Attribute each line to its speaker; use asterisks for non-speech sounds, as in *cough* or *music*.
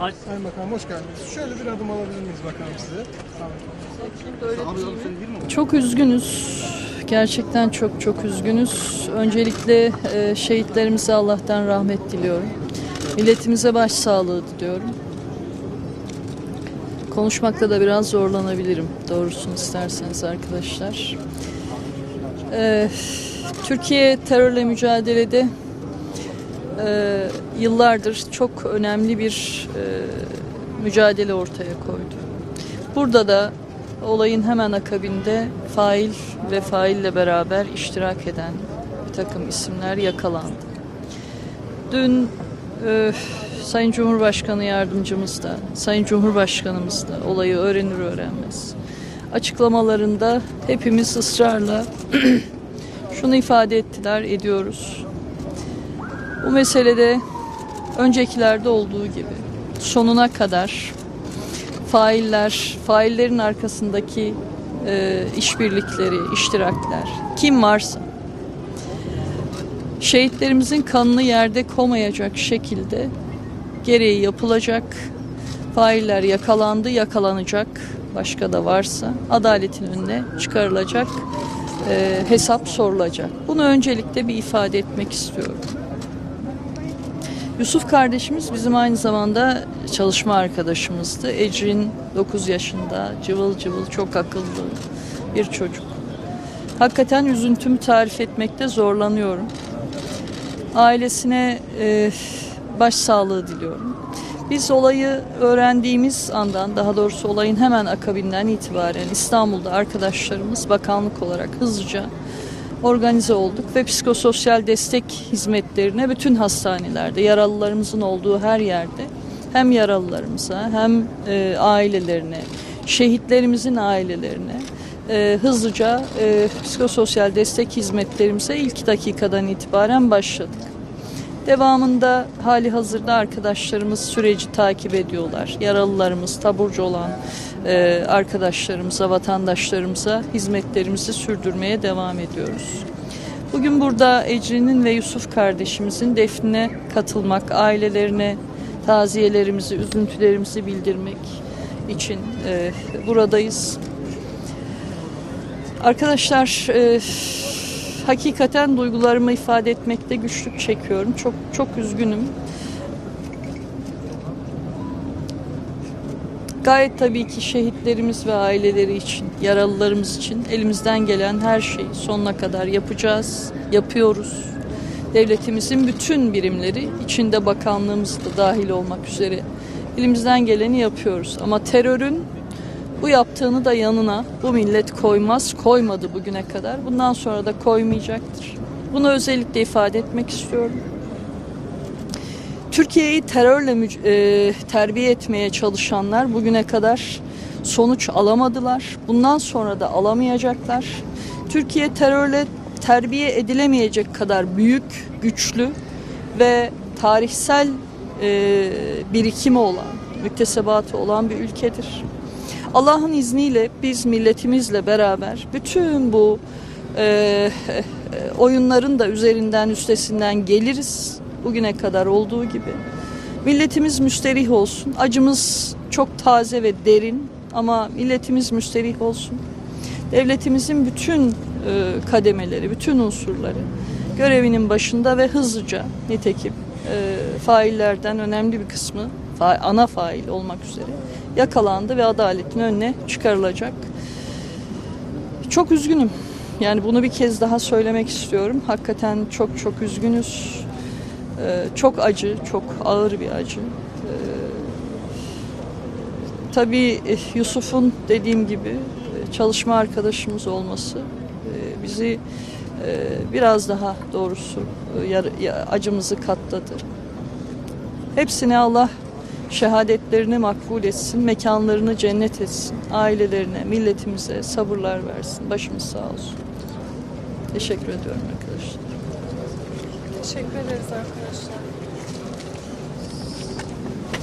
Speaker 1: Ay-
Speaker 2: Sayın Bakanım hoş geldiniz. Şöyle bir adım alabilir miyiz bakalım size?
Speaker 3: Çok üzgünüz. Gerçekten çok çok üzgünüz. Öncelikle e, şehitlerimize Allah'tan rahmet diliyorum. Milletimize başsağlığı diliyorum. Konuşmakta da biraz zorlanabilirim. Doğrusunu isterseniz arkadaşlar. E, Türkiye terörle mücadelede e, yıllardır çok önemli bir e, mücadele ortaya koydu. Burada da olayın hemen akabinde fail ve faille beraber iştirak eden bir takım isimler yakalandı. Dün e, Sayın Cumhurbaşkanı Yardımcımız da, Sayın Cumhurbaşkanımız da olayı öğrenir öğrenmez. Açıklamalarında hepimiz ısrarla *clears throat* şunu ifade ettiler, ediyoruz. Bu meselede öncekilerde olduğu gibi sonuna kadar failler, faillerin arkasındaki e, işbirlikleri, iştirakler, kim varsa şehitlerimizin kanını yerde komayacak şekilde gereği yapılacak. Failler yakalandı, yakalanacak. Başka da varsa adaletin önüne çıkarılacak, e, hesap sorulacak. Bunu öncelikle bir ifade etmek istiyorum. Yusuf kardeşimiz bizim aynı zamanda çalışma arkadaşımızdı. Ecrin 9 yaşında, cıvıl cıvıl, çok akıllı bir çocuk. Hakikaten üzüntümü tarif etmekte zorlanıyorum. Ailesine e, başsağlığı diliyorum. Biz olayı öğrendiğimiz andan, daha doğrusu olayın hemen akabinden itibaren İstanbul'da arkadaşlarımız bakanlık olarak hızlıca organize olduk ve psikososyal destek hizmetlerine bütün hastanelerde, yaralılarımızın olduğu her yerde hem yaralılarımıza hem e, ailelerine, şehitlerimizin ailelerine e, hızlıca e, psikososyal destek hizmetlerimize ilk dakikadan itibaren başladık. Devamında hali hazırda arkadaşlarımız süreci takip ediyorlar. Yaralılarımız, taburcu olan e, arkadaşlarımıza, vatandaşlarımıza hizmetlerimizi sürdürmeye devam ediyoruz. Bugün burada Ecrin'in ve Yusuf kardeşimizin defnine katılmak, ailelerine taziyelerimizi, üzüntülerimizi bildirmek için e, buradayız. Arkadaşlar e, hakikaten duygularımı ifade etmekte güçlük çekiyorum. Çok çok üzgünüm. Gayet tabii ki şehitlerimiz ve aileleri için, yaralılarımız için elimizden gelen her şeyi sonuna kadar yapacağız, yapıyoruz. Devletimizin bütün birimleri, içinde bakanlığımız da dahil olmak üzere elimizden geleni yapıyoruz. Ama terörün bu yaptığını da yanına bu millet koymaz, koymadı bugüne kadar. Bundan sonra da koymayacaktır. Bunu özellikle ifade etmek istiyorum. Türkiye'yi terörle e, terbiye etmeye çalışanlar bugüne kadar sonuç alamadılar. Bundan sonra da alamayacaklar. Türkiye terörle terbiye edilemeyecek kadar büyük, güçlü ve tarihsel e, birikimi olan, müktesebatı olan bir ülkedir. Allah'ın izniyle biz milletimizle beraber bütün bu e, oyunların da üzerinden üstesinden geliriz. Bugüne kadar olduğu gibi. Milletimiz müsterih olsun. Acımız çok taze ve derin ama milletimiz müsterih olsun. Devletimizin bütün e, kademeleri, bütün unsurları görevinin başında ve hızlıca nitekim e, faillerden önemli bir kısmı fa- ana fail olmak üzere yakalandı ve adaletin önüne çıkarılacak. Çok üzgünüm. Yani bunu bir kez daha söylemek istiyorum. Hakikaten çok çok üzgünüz. Ee, çok acı, çok ağır bir acı. Ee, tabii eh, Yusuf'un dediğim gibi eh, çalışma arkadaşımız olması eh, bizi biraz daha doğrusu acımızı katladı. Hepsine Allah şehadetlerini makbul etsin, mekanlarını cennet etsin, ailelerine, milletimize sabırlar versin. Başımız sağ olsun. Teşekkür ediyorum arkadaşlar.
Speaker 4: Teşekkür ederiz arkadaşlar.